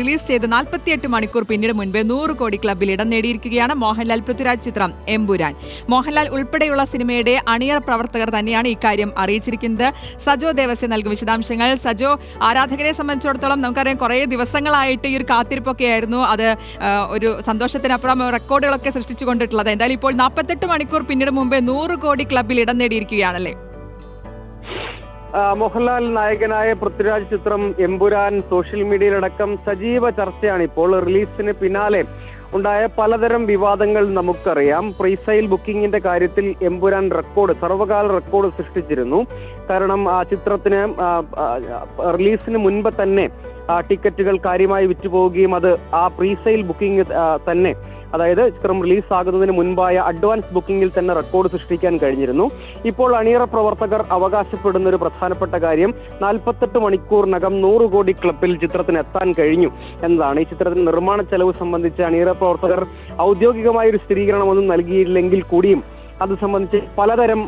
Release ചെയ്ത് നാൽപ്പത്തിയെട്ട് മണിക്കൂർ പിന്നീട് മുൻപേ നൂറ് കോടി ക്ലബിൽ ഇടം നേടിയിരിക്കുകയാണ് മോഹൻലാൽ പൃഥ്വിരാജ് ചിത്രം എമ്പുരാൻ. മോഹൻലാൽ ഉൾപ്പെടെയുള്ള സിനിമയുടെ അണിയർ പ്രവർത്തകർ തന്നെയാണ് ഇക്കാര്യം അറിയിച്ചിരിക്കുന്നത്. സജോ ദേവസ്യ നൽകും വിശദാംശങ്ങൾ. സജോ ആരാധകരെ സംബന്ധിച്ചിടത്തോളം നമുക്കറിയാം കുറേ ദിവസങ്ങളായിട്ട് ഈ ഒരു കാത്തിരിപ്പൊക്കെ ആയിരുന്നു അത് ഒരു സന്തോഷത്തിനപ്പുറം റെക്കോർഡുകളൊക്കെ സൃഷ്ടിച്ചുകൊണ്ടിട്ടുള്ളത്. എന്തായാലും ഇപ്പോൾ നാൽപ്പത്തെട്ട് മണിക്കൂർ പിന്നീട് മുമ്പേ നൂറ് കോടി ക്ലബിൽ ഇടം നേടിയിരിക്കുകയാണല്ലേ? മോഹൻലാൽ നായകനായ പൃഥ്വിരാജ് ചിത്രം എമ്പുരാൻ സോഷ്യൽ മീഡിയയിലടക്കം സജീവ ചർച്ചയാണ് ഇപ്പോൾ റിലീസിന് പിന്നാലെ ഉണ്ടായ പലതരം വിവാദങ്ങൾ നമുക്കറിയാം. പ്രീസൈൽ ബുക്കിംഗിന്റെ കാര്യത്തിൽ എമ്പുരാൻ റെക്കോർഡ് സർവകാല റെക്കോർഡ് സൃഷ്ടിച്ചിരുന്നു. കാരണം ആ ചിത്രത്തിന് റിലീസിന് മുൻപ് തന്നെ ടിക്കറ്റുകൾ കാര്യമായി വിറ്റുപോവുകയും അത് ആ പ്രീസെയിൽ ബുക്കിംഗ് തന്നെ അതായത് ചിത്രം റിലീസ് ആകുന്നതിന് മുൻപായ അഡ്വാൻസ് ബുക്കിംഗിൽ തന്നെ റെക്കോർഡ് സൃഷ്ടിക്കാൻ കഴിഞ്ഞിരുന്നു. ഇപ്പോൾ അണിയറ പ്രവർത്തകർ അവകാശപ്പെടുന്ന ഒരു പ്രധാനപ്പെട്ട കാര്യം നാൽപ്പത്തെട്ട് മണിക്കൂറിനകം നൂറ് കോടി ക്ലബിൽ ചിത്രത്തിന് എത്താൻ കഴിഞ്ഞു എന്നതാണ്. ഈ ചിത്രത്തിന്റെ നിർമ്മാണ ചെലവ് സംബന്ധിച്ച് അണിയറ പ്രവർത്തകർ ഔദ്യോഗികമായ ഒരു സ്ഥിരീകരണമൊന്നും നൽകിയില്ലെങ്കിൽ കൂടിയും അത് സംബന്ധിച്ച് പലതരം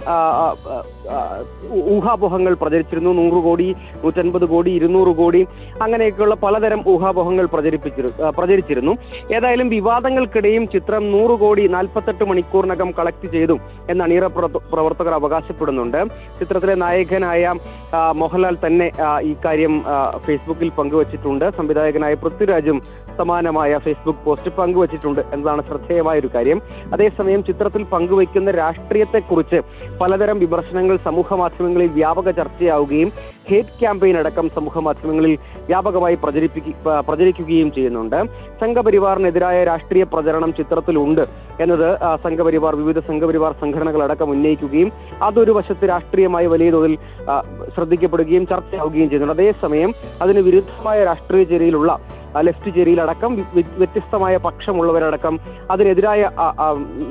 ഊഹാപോഹങ്ങൾ പ്രചരിച്ചിരുന്നു. നൂറ് കോടി നൂറ്റൻപത് കോടി ഇരുന്നൂറ് കോടി അങ്ങനെയൊക്കെയുള്ള പലതരം ഊഹാപോഹങ്ങൾ പ്രചരിപ്പിച്ചിരു പ്രചരിച്ചിരുന്നു. ഏതായാലും വിവാദങ്ങൾക്കിടയും ചിത്രം നൂറ് കോടി നാൽപ്പത്തെട്ട് മണിക്കൂറിനകം കളക്ട് ചെയ്തു എന്ന് അണിയറ പ്രവർത്തകർ അവകാശപ്പെടുന്നുണ്ട്. ചിത്രത്തിലെ നായകനായ മോഹൻലാൽ തന്നെ ഈ കാര്യം ഫേസ്ബുക്കിൽ പങ്കുവച്ചിട്ടുണ്ട്. സംവിധായകനായ പൃഥ്വിരാജും സമാനമായ ഫേസ്ബുക്ക് പോസ്റ്റ് പങ്കുവച്ചിട്ടുണ്ട് എന്നതാണ് ശ്രദ്ധേയമായ ഒരു കാര്യം. അതേസമയം ചിത്രത്തിൽ പങ്കുവയ്ക്കുന്ന രാഷ്ട്രീയത്തെക്കുറിച്ച് പലതരം വിമർശനങ്ങൾ സമൂഹ മാധ്യമങ്ങളിൽ വ്യാപക ചർച്ചയാവുകയും ഹേറ്റ് ക്യാമ്പയിൻ അടക്കം സമൂഹ മാധ്യമങ്ങളിൽ വ്യാപകമായി പ്രചരിക്കുകയും ചെയ്യുന്നുണ്ട്. സംഘപരിവാറിനെതിരായ രാഷ്ട്രീയ പ്രചരണം ചിത്രത്തിലുണ്ട് എന്നത് സംഘപരിവാർ വിവിധ സംഘപരിവാർ സംഘടനകളടക്കം ഉന്നയിക്കുകയും അതൊരു വശത്ത് രാഷ്ട്രീയമായി വലിയ തോതിൽ ശ്രദ്ധിക്കപ്പെടുകയും ചർച്ചയാവുകയും ചെയ്യുന്നുണ്ട്. അതേസമയം അതിന് വിരുദ്ധമായ രാഷ്ട്രീയ ചേരിയിലുള്ള ലെഫ്റ്റ് ചേരിയിലടക്കം വ്യത്യസ്തമായ പക്ഷമുള്ളവരടക്കം അതിനെതിരായ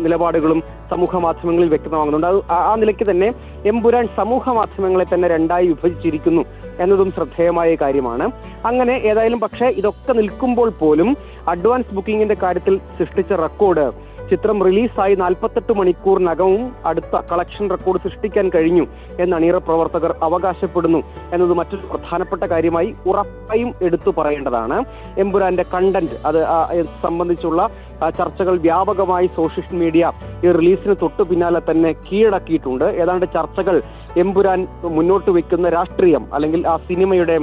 നിലപാടുകളും സമൂഹ മാധ്യമങ്ങളിൽ വ്യക്തമാകുന്നുണ്ട്. അത് ആ നിലയ്ക്ക് തന്നെ എമ്പുരാൻ സമൂഹ മാധ്യമങ്ങളെ തന്നെ രണ്ടായി വിഭജിച്ചിരിക്കുന്നു എന്നതും ശ്രദ്ധേയമായ കാര്യമാണ്. അങ്ങനെ ഏതായാലും പക്ഷേ ഇതൊക്കെ നിൽക്കുമ്പോൾ പോലും അഡ്വാൻസ് ബുക്കിംഗിന്റെ കാര്യത്തിൽ സൃഷ്ടിച്ച റെക്കോർഡ് ചിത്രം റിലീസായി നാൽപ്പത്തെട്ട് മണിക്കൂറിനകവും അടുത്ത കളക്ഷൻ റെക്കോർഡ് സൃഷ്ടിക്കാൻ കഴിഞ്ഞു എന്ന് അണിയറ പ്രവർത്തകർ അവകാശപ്പെടുന്നു എന്നത് മറ്റൊരു പ്രധാനപ്പെട്ട കാര്യമായി ഉറപ്പായും എടുത്തു പറയേണ്ടതാണ്. എമ്പുരാന്റെ കണ്ടന്റ് അത് സംബന്ധിച്ചുള്ള ചർച്ചകൾ വ്യാപകമായി സോഷ്യൽ മീഡിയ ഈ റിലീസിന് തൊട്ടു പിന്നാലെ തന്നെ കീഴടക്കിയിട്ടുണ്ട്. ഏതാണ്ട് ചർച്ചകൾ എമ്പുരാൻ മുന്നോട്ട് വെക്കുന്ന രാഷ്ട്രീയം അല്ലെങ്കിൽ ആ സിനിമയുടെ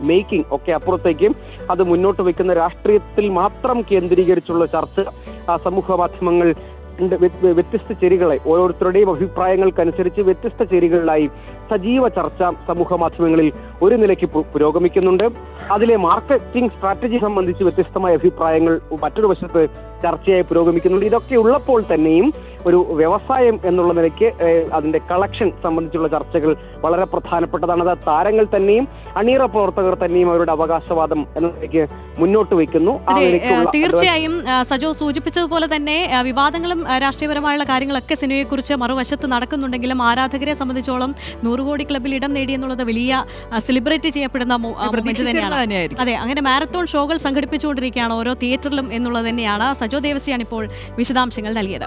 മേക്കിംഗ് ഒക്കെ അപ്പുറത്തേക്ക് അത് മുന്നോട്ട് വെക്കുന്ന രാഷ്ട്രീയത്തിൽ മാത്രം കേന്ദ്രീകരിച്ചുള്ള ചർച്ച സമൂഹ മാധ്യമങ്ങൾ വ്യത്യസ്ത ചേരികളെ ഓരോരുത്തരുടെയും അഭിപ്രായങ്ങൾക്കനുസരിച്ച് വ്യത്യസ്ത ചേരികളിലായി സജീവ ചർച്ച സമൂഹ മാധ്യമങ്ങളിൽ ഒരു നിലയ്ക്ക് പുരോഗമിക്കുന്നുണ്ട്. അതിലെ മാർക്കറ്റിംഗ് സ്ട്രാറ്റജി സംബന്ധിച്ച് വ്യത്യസ്തമായ അഭിപ്രായങ്ങൾ മറ്റൊരു വശത്ത് ചർച്ചയായി പുരോഗമിക്കുന്നുണ്ട്. ഇതൊക്കെ ഉള്ളപ്പോൾ തന്നെയും ഒരു വ്യവസായം എന്നുള്ള നിലയ്ക്ക് അതിന്റെ കളക്ഷൻ സംബന്ധിച്ചുള്ള ചർച്ചകൾ വളരെ പ്രധാനപ്പെട്ടതാണ്. അത് താരങ്ങൾ തന്നെയും അണിയറ പ്രവർത്തകർ തന്നെയും അവരുടെ അവകാശവാദം എന്ന നിലയ്ക്ക് മുന്നോട്ട് വയ്ക്കുന്നു. തീർച്ചയായും സജോ സൂചിപ്പിച്ചതുപോലെ തന്നെ വിവാദങ്ങളും രാഷ്ട്രീയപരമായുള്ള കാര്യങ്ങളൊക്കെ സിനിമയെക്കുറിച്ച് മറുവശത്ത് നടക്കുന്നുണ്ടെങ്കിലും ആരാധകരെ സംബന്ധിച്ചോളം നൂറുകോടി ക്ലബിൽ ഇടം നേടിയെന്നുള്ളത് വലിയ സെലിബ്രേറ്റ് ചെയ്യപ്പെടുന്ന അതെ അങ്ങനെ മാരത്തോൺ ഷോകൾ സംഘടിപ്പിച്ചുകൊണ്ടിരിക്കുകയാണ് ഓരോ തിയേറ്ററിലും എന്നുള്ളത് തന്നെയാണ്. സജോ ദേവസിയാണ് ഇപ്പോൾ വിശദാംശങ്ങൾ നൽകിയത്.